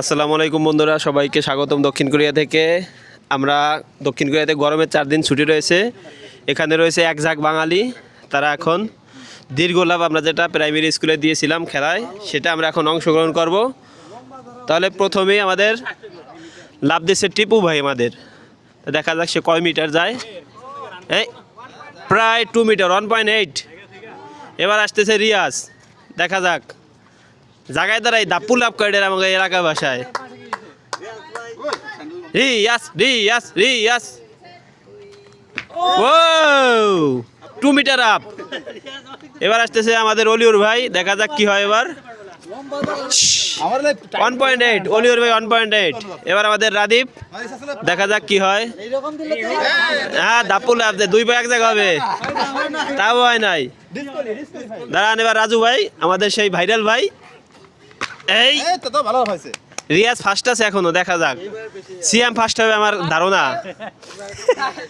আসসালামু আলাইকুম বন্ধুরা, সবাইকে স্বাগতম দক্ষিণ কোরিয়া থেকে। আমরা দক্ষিণ কোরিয়াতে গরমের চার দিন ছুটি রয়েছে। এখানে রয়েছে এক ঝাঁক বাঙালি, তারা এখন দীর্ঘ লাভ আমরা যেটা প্রাইমারি স্কুলে দিয়েছিলাম খেলায়, সেটা আমরা এখন অংশগ্রহণ করব। তাহলে প্রথমেই আমাদের লাভ দিচ্ছে টিপু ভাই আমাদের। দেখা যাক সে কয় মিটার যায়। এই, প্রায় two metre one point eight এবার আসতেছে রিয়াজ, দেখা যাক। জায়গায় দাঁড়াই দাপ্পু লাভ করে আমাকে এলাকা ভাষায় রিয়াস রিয়াস রিয়াস। ও টু মিটার আপ এবার আসতেছে আমাদের অলিউর ভাই, দেখা যাক কি হয় এবার। ওয়ান পয়েন্ট এইট অলিউর ভাই ওয়ান পয়েন্ট এইট এবার আমাদের রাদীপ, দেখা যাক কি হয়। হ্যাঁ দাপ্পু লাভ দে, দুই পায়ে এক জায়গা হবে। তাও হয় নাই। দাঁড়ান এবার রাজু ভাই, আমাদের সেই ভাইরাল ভাই। এই। তো তো ভালো হয়েছে। রিয়াজ ফার্স্ট আছে এখনও দেখা যাক। সিএম ফার্স্ট হবে আমার ধারণা।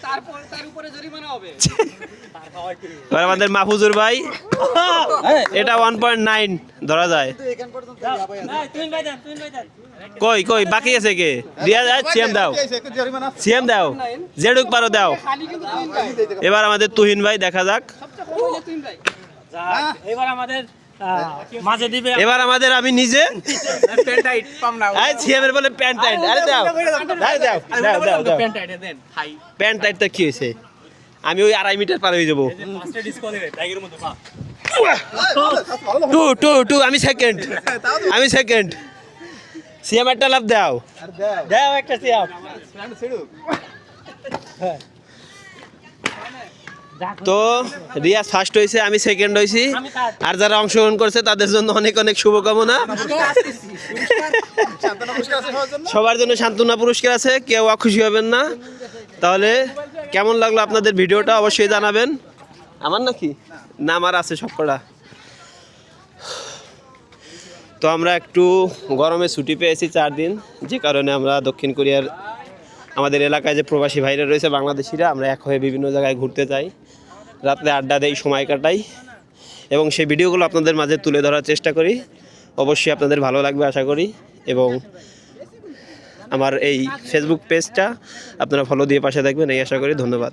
তারপর তার উপরে জরিমানা হবে। এবার আমাদের মাহফুজুর ভাই। এটা ওয়ান পয়েন্ট নাইন ধরা যায়। তুই ভাই দেন তুই ভাই দেন কই কই বাকি আছে কে? রিয়াজ সিএম দাও। সিএম দাও। যেডুক পারো দাও। এবার আমাদের তুহিন ভাই দেখা যাক এবার আমাদের মাঝে দিবে। এবার আমাদের আমি নিজে সিএম বলে প্যান্ট টাইট আরে দাও। আরে দাও দাও দাও দাও প্যান্ট দেন। হাই প্যান্ট টাইটটা কি হয়েছে? আমি ওই আড়াই মিটার পার হয়ে যাব। ফার্স্টে ডিসকো দিবে টাইগের মধ্যে পা। টু টু টু আমি সেকেন্ড আমি সেকেন্ড সিএম একটা লাভ দাও। দাও। একটা সিয়াপ তো রিয়াজ ফার্স্ট হয়েছে আমি সেকেন্ড হয়েছি আর যারা অংশগ্রহণ করছে, তাদের জন্য অনেক অনেক শুভকামনা। সবার জন্য সান্ত্বনা পুরস্কার আছে, কেউ খুশি হবেন না। তাহলে কেমন লাগল আপনাদের ভিডিওটা, অবশ্যই জানাবেন। আমার নাকি? না, আমার আছে সবকটা। তো আমরা একটু গরমে ছুটি পেয়েছি চার দিন, যে কারণে আমরা দক্ষিণ কোরিয়ার আমাদের এলাকায় যে প্রবাসী ভাইরা রয়েছে, বাংলাদেশিরা, আমরা এক হয়ে বিভিন্ন জায়গায় ঘুরতে যাই। রাত্রে আড্ডা দেই, সময় কাটাই এবং সেই ভিডিওগুলো আপনাদের মাঝে তুলে ধরার চেষ্টা করি। অবশ্যই আপনাদের ভালো লাগবে, আশা করি। এবং আমার এই ফেসবুক পেজটা আপনারা ফলো দিয়ে পাশে থাকবেন, এই আশা করি। ধন্যবাদ।